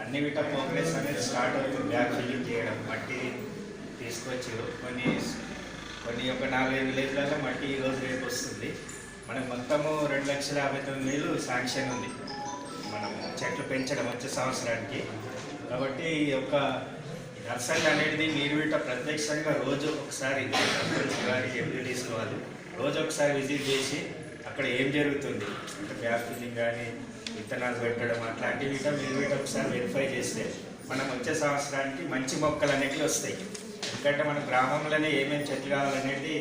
అన్ని విట ప్రోగ్రెస్ అనేది స్టార్ట్ అవుతుంది. బ్యాక్ ఫిల్లింగ్ చేయడం మట్టి తీసుకొచ్చారు కొన్ని కొన్ని ఒక నాలుగైదు విలేజ్లలో మట్టి ఈ రోజు రేపు వస్తుంది. మనకు మొత్తము రెండు లక్షల యాభై తొమ్మిది వేలు శాంక్షన్ ఉంది. మనం చెట్లు పెంచడం వచ్చే సంవత్సరానికి. కాబట్టి ఈ యొక్క నర్సరీ అనేది మీరు వీట ప్రత్యక్షంగా రోజు ఒకసారి గారి ఎంపీటీస్ వాళ్ళు రోజు ఒకసారి విజిట్ చేసి అక్కడ ఏం జరుగుతుంది? అంటే బ్యాక్ ఫిల్లింగ్ కానీ విత్తనాలు పెట్టడం అట్లాంటివి వీట మీరు వీట ఒకసారి వెరిఫై చేస్తే మనం వచ్చే సంవత్సరానికి మంచి మొక్కలు అనేవి వస్తాయి. ఎందుకంటే మన గ్రామంలోనే ఏమేమి చెట్లు కావాలనేది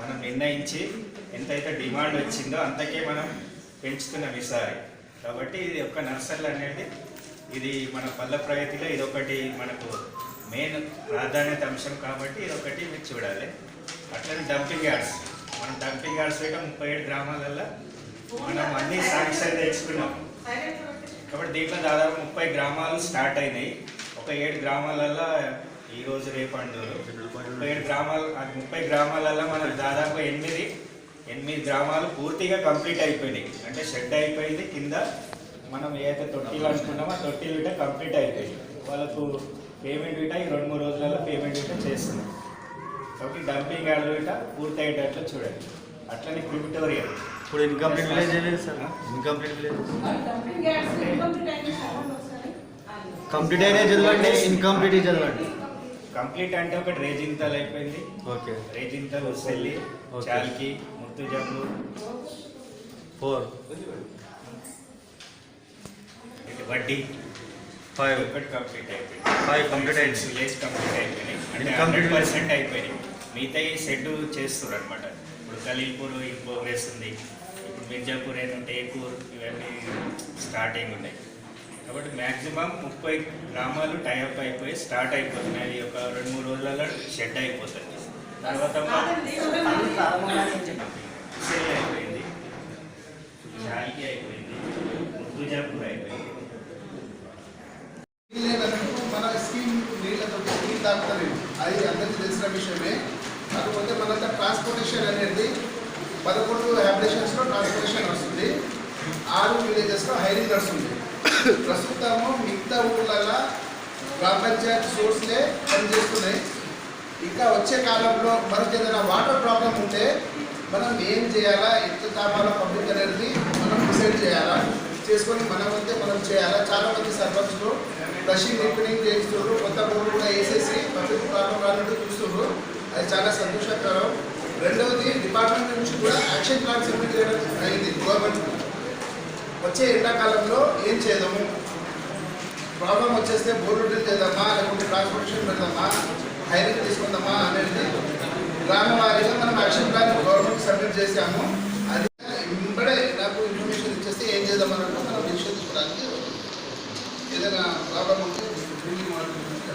మనం నిర్ణయించి ఎంతైతే డిమాండ్ వచ్చిందో అంతకే మనం పెంచుతున్నాం ఈసారి. కాబట్టి ఇది ఒక నర్సరీ అనేది ఇది మన పల్ల ప్రగతిలో ఇది ఒకటి మనకు మెయిన్ ప్రాధాన్యత అంశం కాబట్టి ఇది ఒకటి మీరు చూడాలి. అట్లనే డంపింగ్ యార్డ్స్. మనం డంపింగ్ యార్డ్స్ ముప్పై ఏడు గ్రామాలలో మనం అన్ని శాంక్షన్ తెచ్చుకున్నాం. కాబట్టి దీంట్లో దాదాపు ముప్పై గ్రామాలు స్టార్ట్ అయినాయి. ఒక ఏడు గ్రామాలలో ఈ రోజు రేపు అంటారు. ముప్పై ఏడు గ్రామాలు అది ముప్పై గ్రామాలలో మనం దాదాపు ఎనిమిది ఎనిమిది గ్రామాలు పూర్తిగా కంప్లీట్ అయిపోయినాయి. అంటే షెడ్ అయిపోయింది. కింద మనం ఏదైతే తొట్టిలు అనుకున్నామో ఆ తొట్టిలు విట కంప్లీట్ అయిపోయింది వాళ్ళకు పేమెంట్ విట ఈ రెండు మూడు రోజులలో పేమెంట్ విట చేస్తున్నాం. కాబట్టి డంపింగ్ యార్డ్ విట పూర్తి అయ్యేటట్లు చూడండి. అట్లనే క్రిమిటోరియల్ ఇప్పుడు incomplete village incomplete village complete అయినా చదవండి ఇన్కంప్లీట్ చదవండి. కంప్లీట్ అంటే ఒకటి రేజింతలు అయిపోయింది. ఓకే. రేజింతలు సెల్లి Okay. చాల్కి ముత్తు జబ్బు ఫోర్ వడ్డీ? ఫైవ్ ఒకటి కంప్లీట్ అయిపోయింది. అయింది. విలేజ్ కంప్లీట్ అయిపోయినాయి. అంటే పర్సెంట్ అయిపోయినాయి. మిగతా ఈ షెడ్ చేస్తారు అనమాట ఇప్పుడు ఖలీల్పూర్ ఈ ప్రోగ్రెస్ ఉంది. ఇప్పుడు మిర్జాపూర్ ఏంటంటే టేకూర్ ఇవన్నీ స్టార్టింగ్ ఉన్నాయి. కాబట్టి మ్యాక్సిమం ముప్పై గ్రామాలు టైఅప్ అయిపోయి స్టార్ట్ అయిపోతున్నాయి. అవి ఒక రెండు మూడు రోజులలో షెడ్ అయిపోతుంది తర్వాత సెల్ అయిపోయింది. షాల్కి అయిపోయింది. ముద్దుజాపూర్ అయిపోయింది లేదన్నట్టు మన స్కీమ్ నీళ్ళతో నీళ్ళు తాగుతలేదు అది అందరికీ తెలిసిన విషయమే కాకపోతే మన ట్రాన్స్పోర్టేషన్ అనేది పదకొండు హ్యాబిటేషన్స్లో ట్రాన్స్పోర్టేషన్ వస్తుంది. ఆరు విలేజెస్లో హైరింగ్ నడుస్తుంది. ప్రస్తుతము మిగతా ఊర్లలో గ్రామ పంచాయతీ సోర్స్లే పనిచేస్తున్నాయి. ఇంకా వచ్చే కాలంలో మనకి ఏదైనా వాటర్ ప్రాబ్లం ఉంటే మనం ఏం చేయాలా ఎంత తాపాలా పబ్లిక్ అనేది మనం డిసైడ్ చేయాలా చేసుకొని మనం అంతే మనం చేయాలా. చాలామంది సర్పంచ్లు ఫ్లషింగ్ రిపేరింగ్ చేస్తున్నారు కొత్త బోర్డు కూడా వేసేసి పబ్లిక్ ప్రాబ్లం రానట్టు చూస్తున్నారు. అది చాలా సంతోషకరం. రెండవది డిపార్ట్మెంట్ నుంచి కూడా యాక్షన్ ప్లాన్ సబ్మిట్ చేయడం అయింది గవర్నమెంట్ వచ్చే ఎండాకాలంలో ఏం చేద్దాము? ప్రాబ్లం వచ్చేస్తే బోర్డు డ్రిల్ చేద్దామా? లేకుంటే ట్రాన్స్పోర్టేషన్ పెడదామా? హైరింగ్ తీసుకుందామా అనేది గ్రామ వారీగా మనం యాక్షన్ ప్లాన్ గవర్నమెంట్ సబ్మిట్ చేసాము అది ఇప్పుడే నాకు ఇన్ఫర్మేషన్ ఇచ్చేస్తే ఏం చేద్దామన్నట్టు మనం డిసిషన్ తీసుకోవడానికి ఏదైనా ప్రాబ్లం ఉంటే డ్రిల్ మాట్లాడుకుంటే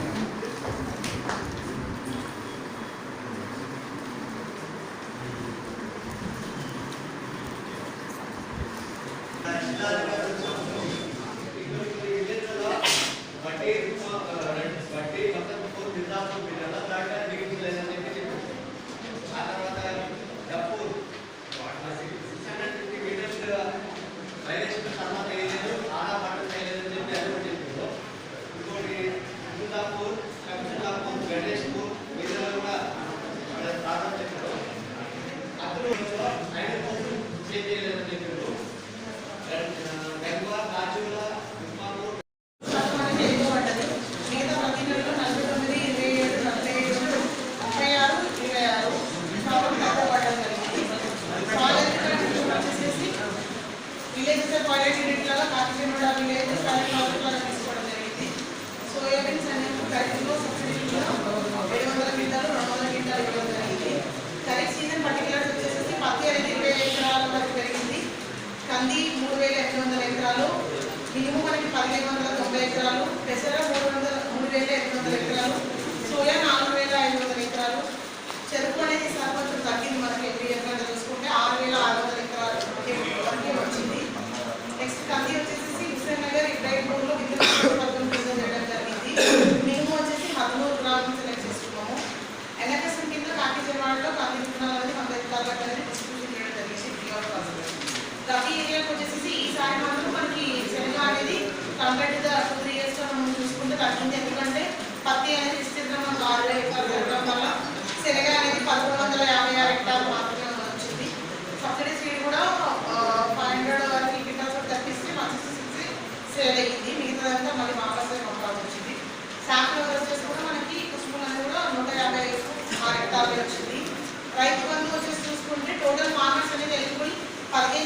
compare to two three years మనం చూసుకుంటే తగ్గింది. ఎందుకంటే పత్తి అనేది విస్తీర్ణం ఆరు ఎకరాలు వల్ల శనగ అనేది పదకొండు వందల యాభై ఆరు హెక్టార్లు మాత్రమే వచ్చింది. సబ్సిడీ సీడ్ కూడా ఫైవ్ హండ్రెడ్ వరకు క్వింటల్స్ తప్పిస్తే వన్ సిక్స్టీ సిక్స్ సేల్ అయ్యింది. మిగతాదంతా మళ్ళీ వాపస్ పంపాల్సి వచ్చింది. శాంపుల్ వచ్చేసి కూడా మనకి కుసుమలు అనేది కూడా నూట యాభై ఆరు హెక్టార్లు వచ్చింది. రైతు బంధు వచ్చేసి చూసుకుంటే టోటల్ ఫార్మర్స్ అనేది ఎలిజిబుల్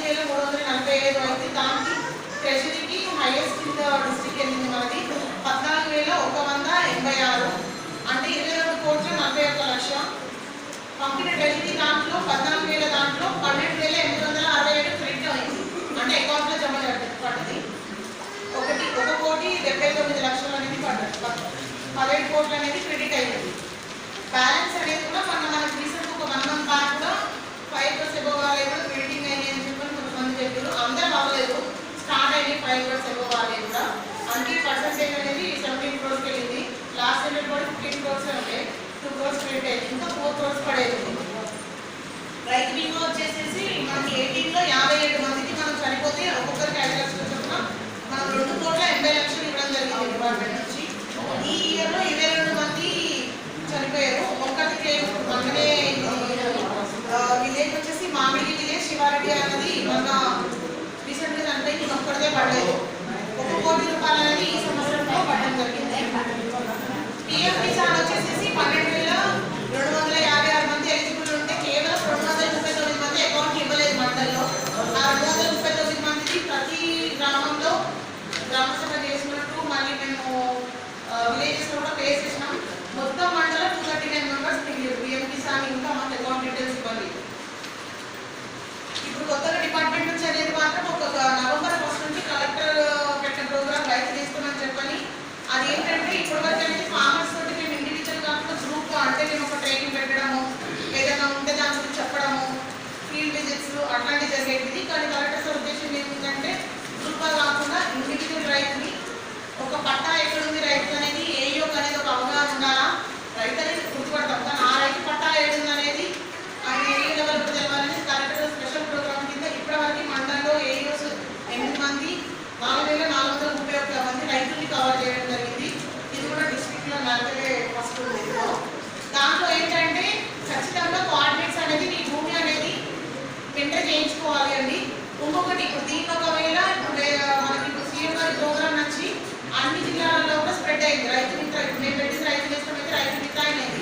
వేల మూడు వందల నలభై ఐదు అయితే దానికి ట్రెజరీకి హైయెస్ట్ ఇన్ డిస్ట్రిక్ట్ వెళ్ళింది మనది పద్నాలుగు వేల ఒక వంద ఎనభై ఆరు అంటే ఇరవై రెండు కోట్ల నలభై ఒక్క లక్ష పంపిన ట్రెజరీ దాంట్లో పద్నాలుగు వేల దాంట్లో పన్నెండు వేల ఎనిమిది వందల అరవై ఏడు క్రెడిట్ అయింది. అంటే అకౌంట్లో జమ పడ్డది ఒకటి ఒక కోటి డెబ్బై తొమ్మిది లక్షలు అనేది పడ్డది పదిహేడు కోట్లు అనేది క్రెడిట్ అయ్యింది. బ్యాలెన్స్ అనేది కూడా మన మనకి రీసెంట్ ఒక వన్ మంత్ బ్యాక్ కూడా ఫైవ్ ప్లస్ ఎబో వాళ్ళే కూడా క్రెడిటింగ్ అయ్యి అని చెప్పి కొంతమంది చెప్పారు అందరూ అవ్వలేదు స్టార్ట్ అయ్యి ఫైవ్ ప్లస్ ఎక్కువ వాళ్ళే కూడా. అంటే పర్సెంటేజ్ అనేది సెవెంటీన్ క్రోర్స్కి వెళ్ళింది. లాస్ట్ ఇయర్ కూడా ఫిఫ్టీన్ క్రోర్స్ ఉంటే టూ క్రోర్స్ క్రెడిట్ అయింది. ఇంకా ఫోర్ క్రోర్స్ పడేది. రైతు బీమా వచ్చేసేసి మనకి ఎయిటీన్లో యాభై ఏడు మందికి మనం చనిపోతే ఒక్కొక్కరికి ఐదు లక్షలు చొప్పున మనం రెండు కోట్ల ఎనభై లక్షలు ఇవ్వడం జరిగింది డిపార్ట్మెంట్ నుంచి. ఈ ఇయర్ ఇరవై రెండు మంది చనిపోయారు. ఒక్కటి క్లెయిమ్ మననే విలేజ్ వచ్చేసి మామిడి విలేజ్ శివారెడ్డి అన్నది మన చనిపోయి ఒక్కడిదే పడలేదు. ఒక కోటి రూపాయలు అనేది ఈ సంవత్సరంలో పడడం జరిగింది. పిఎం కిసాన్ వచ్చేసి పన్నెండు వేల రెండు వందల యాభై ఆరు మంది ఎలిజిబుల్ ఉంటే కేవలం రెండు వందల ముప్పై తొమ్మిది మంది అకౌంట్ ఇవ్వలేదు మండల్లో ఆ రెండు వందల ముప్పై తొమ్మిది మందికి ప్రతి గ్రామంలో గ్రామ సభ చేసినట్టు మళ్ళీ మేము విలేజెస్ కూడా పే చేసినాం మొత్తం మండలం two thirty nine members PM Kisan ఇంకా మాకు అకౌంట్ డీటెయిల్స్ ఇవ్వండి ఇప్పుడు కొత్తగా డిపార్ట్మెంట్ నుంచి అనేది మాత్రం ఒక నవంబర్ ఫస్ట్ నుంచి కలెక్టర్ పెట్టిన ప్రోగ్రామ్ రైతు తీసుకున్నాను చెప్పని అది ఏంటంటే ఇప్పటివరకు అనేది ఫార్మర్స్ తోటి మేము ఇండివిజువల్ కాకుండా గ్రూప్ అంటే మేము ఒక ట్రైనింగ్ పెట్టడము ఏదైనా ఉంటే దాని గురించి చెప్పడము ఫీల్డ్ విజిట్స్ అట్లాంటివి జరిగేది కానీ కలెక్టర్ సార్ ఉద్దేశం ఏంటంటే గ్రూప్ కాకుండా ఇండివిజువల్ రైతుని ఒక పట్టా ఎక్కడుంది రైతు అనేది? ఏ యొక్క అనేది ఒక అవగాహన ఉండాలా? రైతు అనేది గుర్తుపడతాం. కానీ ఆ రైతు పట్టా ఏడుంది అనేది అది ఏ లెవెల్ కూడా తెలవాలని కలెక్టర్ స్పెషల్ ప్రోగ్రామ్ కింద ఇప్పటివరకు మండలంలో ఏయోస్ ఎనిమిది మంది నాలుగు వేల నాలుగు వందల ముప్పై ఒక్క మంది రైతుల్ని కవర్ చేయడం జరిగింది ఇది కూడా డిస్ట్రిక్ట్లో నలభై ఫస్ట్ ఉంది ఇందులో. దాంట్లో ఏంటంటే ఖచ్చితంగా కోఆర్డినేట్స్ అనేది నీ భూమి అనేది ఎంటర్ చేయించుకోవాలి అండి ఇంకొకటి ఇప్పుడు దీంట్లో ఒకవేళ ఇప్పుడు లే- మనకి ఇప్పుడు సీఎం గారి ప్రోగ్రామ్ నుంచి అన్ని జిల్లాలలో కూడా స్ప్రెడ్ అయింది రైతు మిత్ర ఇప్పుడు నేను పెట్టిన రైతు నేస్తం అయితే రైతు మిత్ర అనేది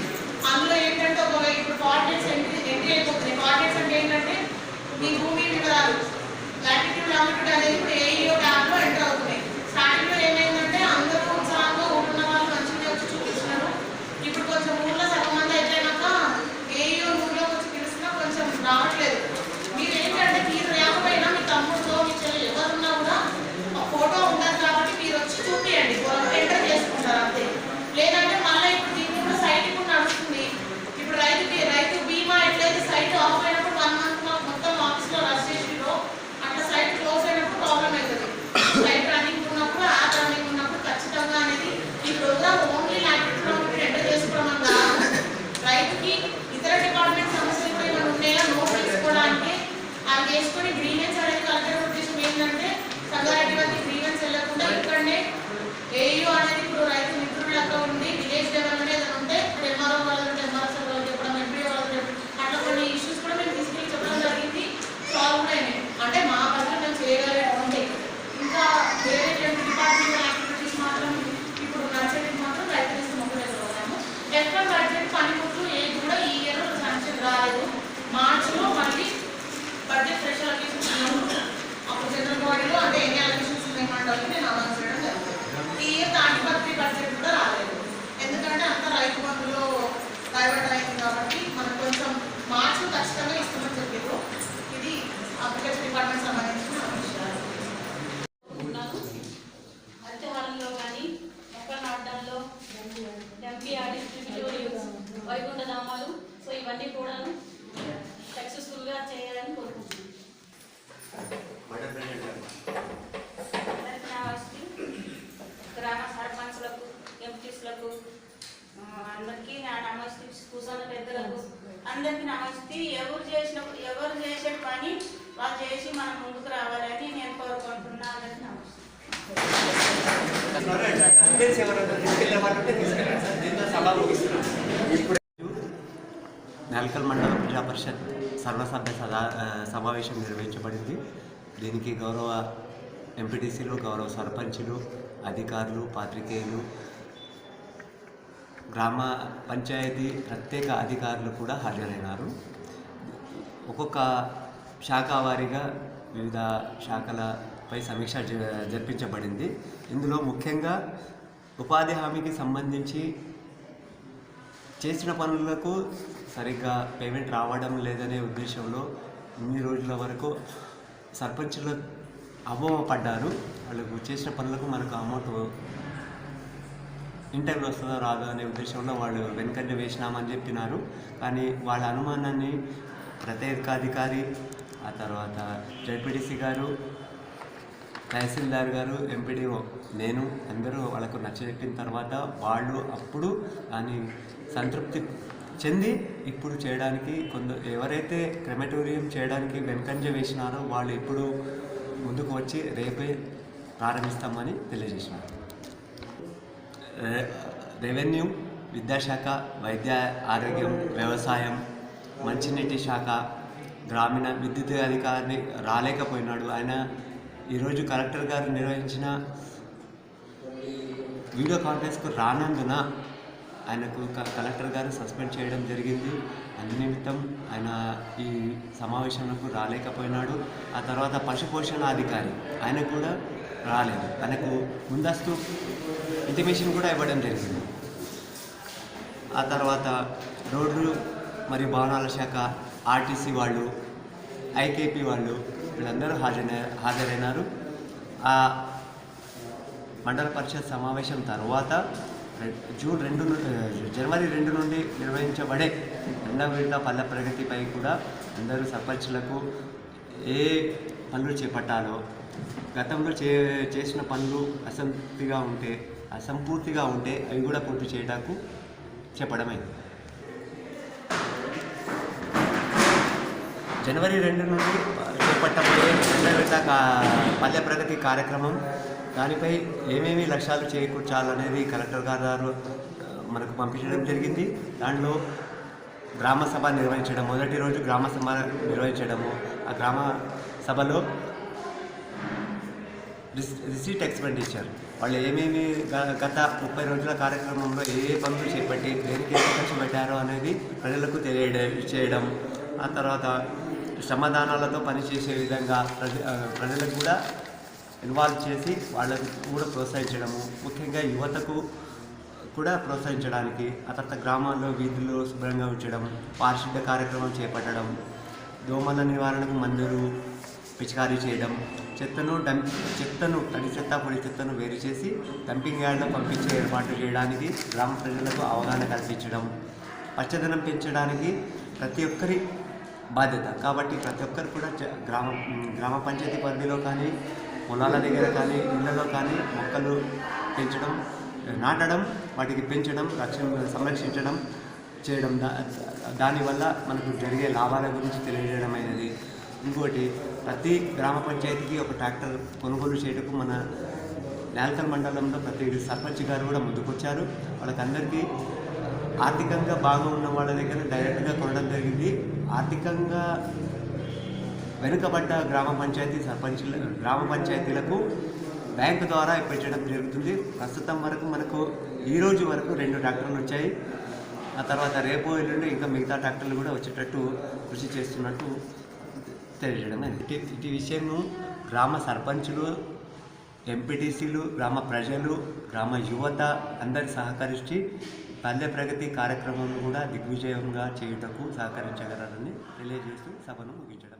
అందులో ఏంటంటే ఒకవేళ ఇప్పుడు కోఆర్డినేట్స్ ఎంట్రీ ఎంట్రీ అయిపోతున్నాయి. కోఆర్డినేట్స్ అంటే ఏంటంటే మీ భూమి వివరాలు లాటిట్యూడ్ లాంగిట్యూడ్ అనేది ఇప్పుడు ఏఈఓ ట్యాబ్లో ఎంటర్ అవుతున్నాయి స్టార్టింగ్లో ఏమైందంటే అందరూ ఉత్సాహంగా ఉంటున్న వాళ్ళు మంచిగా వచ్చి చూపించినారు ఇప్పుడు కొంచెం ఊర్లో సగం మంది అయిపోయినాక ఏఈఓ ఊర్లో వచ్చి పిలిచినా కొంచెం రావట్లేదు మీరు ఏంటంటే మీరు లేకపోయినా మీ తమ్ముడుతో మీ చెల్లి ఎవరున్నా కూడా ఆ ఫోటో ఉండదు కాబట్టి మీరు వచ్చి చూపియండి ఎంటర్ చేసుకుంటారు అంతే లేదంటే మళ్ళీ ఇప్పుడు దీన్ని కూడా సైట్ ఇప్పుడు నడుస్తుంది ఇప్పుడు రైతుకి రైతు బీమా ఎట్లయితే సైట్ ఆఫ్ అయినప్పుడు వన్ మంత్ మాకు మొత్తం ఆఫీస్లో రష్ చేసిరో అట్లా సైట్ క్లోజ్ అయినప్పుడు ప్రాబ్లం అవుతుంది సైట్ రన్నింగ్ ఉన్నప్పుడు యాప్ రన్నింగ్ ఉన్నప్పుడు ఖచ్చితంగా అనేది ఈ ప్రోగ్రామ్ ఓన్లీ ల్యాప్టాప్ ఎంటర్ చేసుకోవడం అని కాదు రైతుకి ఇతర డిపార్ట్మెంట్ సమస్యలు కూడా ఏమైనా ఉన్నాయా నోట్ తీసుకోవడానికి అవి చేసుకొని గ్రీవెన్స్ అనేది కలెక్టర్ ఉద్దేశం ఏంటంటే సంగారెడ్డి వారికి గ్రీవెన్స్ వెళ్ళకుండా ఇక్కడనే ఏయూ అనేది ఇప్పుడు రైతు మిత్రుడు లెక్క ఉండి విలేజ్ లెవెల్ అనేది ఏదైనా ఉంటే ఇప్పుడు ఎంఆర్ఓ వాళ్ళు ఎంఆర్ఓ సార్ వాళ్ళు చెప్పడం ఎంపీ వాళ్ళు చెప్పడం అట్లా కొన్ని ఇష్యూస్ కూడా మేము తీసుకెళ్ళి చెప్పడం జరిగింది సాల్వ్ కూడా అయినాయి అంటే మా పనులు మేము చేయగలిగే ఉంటాయి ఇంకా వేరే డిపార్ట్మెంట్ యాక్టివిటీస్ మాత్రం ఇప్పుడు నడిచేది మాత్రం రైతు ఇష్టం ఒకటే ప్రోగ్రాము ఎక్కడ బడ్జెట్ పనిముట్లు ఏది కూడా ఈ ఇయర్ శాంక్షన్ రాలేదు మార్చిలో మళ్ళీ బడ్జెట్ స్పెషల్ అకేషన్స్ ఉన్నప్పుడు అప్పుడు జనరల్ బాడీలో అంటే ఎన్ని అకేషన్స్ ఉన్నాయి మండలి నేను అనౌన్స్ చేయడం జరుగుతుంది ఈ ఇయర్ తాటిపత్రి బడ్జెట్ కూడా రాలేదు ఎందుకంటే అంత రైతు బంధులో డైవర్ట్ అయింది కాబట్టి మనకు కొంచెం మార్చి ఖచ్చితంగా ఇస్తామని చెప్పారు ఇది అప్లికేషన్ డిపార్ట్మెంట్ సంబంధించిన విషయాలు ఉన్నాను అత్యవరంలో కానీ మొక్కలు నాటడంలో ఎంపీఆర్ డిస్ట్రిబ్యూటివ్ వైకుంఠ ధామాలు సో ఇవన్నీ కూడాను సక్సెస్ఫుల్గా చేయాలని కోరుకుంటున్నాను అందరికీ నమస్తే గ్రామ సర్పంచ్లకు ఎంపీస్లకు అందరికీ నా నమస్తే కూర్చున్న పెద్దలకు అందరికీ నమస్తే. ఎవరు చేసిన ఎవరు చేసే పని వాళ్ళు చేసి మనం ముందుకు రావాలని నేను కోరుకుంటున్నాను అందరికీ నమస్తే. నాల్కల్ మండల ప్రజా పరిషత్ సర్వసభ్య సదా సమావేశం నిర్వహించబడింది. దీనికి గౌరవ ఎంపీటీసీలు గౌరవ సర్పంచులు అధికారులు పాత్రికేయులు గ్రామ పంచాయతీ ప్రత్యేక అధికారులు కూడా హాజరైనారు. ఒక్కొక్క శాఖ వారీగా వివిధ శాఖలపై సమీక్ష జ- జరిపించబడింది. ఇందులో ముఖ్యంగా ఉపాధి హామీకి సంబంధించి చేసిన పనులకు సరిగ్గా పేమెంట్ రావడం లేదనే ఉద్దేశంలో ఇన్ని రోజుల వరకు సర్పంచులు పడ్డారు వాళ్ళకు చేసిన పనులకు మనకు అమౌంట్ ఇన్ టైంలో వస్తుందో రాదో అనే ఉద్దేశంలో వాళ్ళు వెనుకంటే వేసినామని చెప్పినారు. కానీ వాళ్ళ అనుమానాన్ని ప్రత్యేకాధికారి ఆ తర్వాత జడ్పీటీసీ గారు తహసీల్దార్ గారు ఎంపీడీఓ నేను అందరూ వాళ్ళకు నచ్చజెప్పిన తర్వాత వాళ్ళు అప్పుడు దాని సంతృప్తి చెంది ఇప్పుడు చేయడానికి కొందరు ఎవరైతే క్రెమటోరియం చేయడానికి వెనుకంజ వేసినారో వాళ్ళు ఇప్పుడు ముందుకు వచ్చి రేపే ప్రారంభిస్తామని తెలియజేసినారు. రెవెన్యూ విద్యాశాఖ వైద్య ఆరోగ్యం వ్యవసాయం మంచినీటి శాఖ గ్రామీణ విద్యుత్ అధికారిని రాలేకపోయినాడు. ఆయన ఈరోజు కలెక్టర్ గారు నిర్వహించిన వీడియో కాన్ఫరెన్స్కు రానందున ఆయనకు క- కలెక్టర్ గారు సస్పెండ్ చేయడం జరిగింది. అందు నిమిత్తం ఆయన ఈ సమావేశంలో రాలేకపోయినాడు. ఆ తర్వాత పశుపోషణ అధికారి ఆయన కూడా రాలేదు. తనకు ముందస్తు ఇంటిమేషన్ కూడా ఇవ్వడం జరిగింది. ఆ తర్వాత రోడ్లు మరియు భవనాల శాఖ ఆర్టీసీ వాళ్ళు ఐకేపీ వాళ్ళు వీళ్ళందరూ హాజరైన హాజరైనారు. ఆ మండల పరిషత్ సమావేశం తర్వాత రె- జూన్ రెండు జనవరి రెండు నుండి నిర్వహించబడే రెండవ విడత పల్లె ప్రగతిపై కూడా అందరూ సర్పంచ్లకు ఏ పనులు చేపట్టాలో గతంలో చే చేసిన పనులు అసంతృప్తిగా ఉంటే అసంపూర్తిగా ఉంటే అవి కూడా పూర్తి చేయటాకు చెప్పడమైంది. జనవరి రెండు నుండి చేపట్టబోయే రెండవ విడత పల్లె ప్రగతి కార్యక్రమం దానిపై ఏమేమి లక్ష్యాలు చేకూర్చాలనేది కలెక్టర్ గారు మనకు పంపించడం జరిగింది. దాంట్లో గ్రామ సభ నిర్వహించడం మొదటి రోజు గ్రామ సభ నిర్వహించడము. ఆ గ్రామ సభలో రిసీట్ ఎక్స్పెండిచర్ వాళ్ళు ఏమేమి గత ముప్పై రోజుల కార్యక్రమంలో ఏ ఏ పనులు చేపట్టి దేనికి ఎంత ఖర్చు పెట్టారో అనేది ప్రజలకు తెలియడం చేయడం ఆ తర్వాత శ్రమదానాలతో పనిచేసే విధంగా ప్రజ ప్రజలకు కూడా ఇన్వాల్వ్ చేసి వాళ్ళకు కూడా ప్రోత్సహించడము ముఖ్యంగా యువతకు కూడా ప్రోత్సహించడానికి ఆ తర్వాత గ్రామాల్లో వీధుల్లో శుభ్రంగా ఉంచడం పారిశుద్ధ కార్యక్రమం చేపట్టడం దోమల నివారణకు మందులు పిచికారీ చేయడం చెత్తను డంప్ చెత్తను తడి చెత్త పొడి చెత్తను వేరు చేసి డంపింగ్ యార్డ్లో పంపించే ఏర్పాటు చేయడానికి గ్రామ ప్రజలకు అవగాహన కల్పించడం పచ్చదనం పెంచడానికి ప్రతి ఒక్కరి బాధ్యత. కాబట్టి ప్రతి ఒక్కరు కూడా గ్రామ గ్రామ పంచాయతీ పరిధిలో కానీ పొలాల దగ్గర కానీ ఇళ్ళలో కానీ మొక్కలు పెంచడం నాటడం వాటికి పెంచడం రక్షణ సంరక్షించడం చేయడం దా దానివల్ల మనకు జరిగే లాభాల గురించి తెలియజేయడం అనేది ఇంకోటి ప్రతి గ్రామ పంచాయతీకి ఒక ట్రాక్టర్ కొనుగోలు చేయటకు మన నేల్కల్ మండలంలో ప్రతి సర్పంచ్ గారు కూడా ముందుకొచ్చారు. వాళ్ళకందరికీ ఆర్థికంగా బాగా ఉన్న వాళ్ళ దగ్గర డైరెక్ట్గా కొనడం జరిగింది. ఆర్థికంగా వెనుకబడ్డ గ్రామ పంచాయతీ సర్పంచుల గ్రామ పంచాయతీలకు బ్యాంకు ద్వారా పెట్టడం జరుగుతుంది. ప్రస్తుతం వరకు మనకు ఈ రోజు వరకు రెండు ట్రాక్టర్లు వచ్చాయి. ఆ తర్వాత రేపు ఎల్లుండి ఇంకా మిగతా ట్రాక్టర్లు కూడా వచ్చేటట్టు కృషి చేస్తున్నట్టు తెలియడం ఇటు ఇటు విషయము గ్రామ సర్పంచులు ఎంపీటీసీలు గ్రామ ప్రజలు గ్రామ యువత అందరి సహకరించి పల్లె ప్రగతి కార్యక్రమం కూడా దిగ్విజయంగా చేయుటకు సహకరించగలరని తెలియజేస్తూ సభను ముగించడం.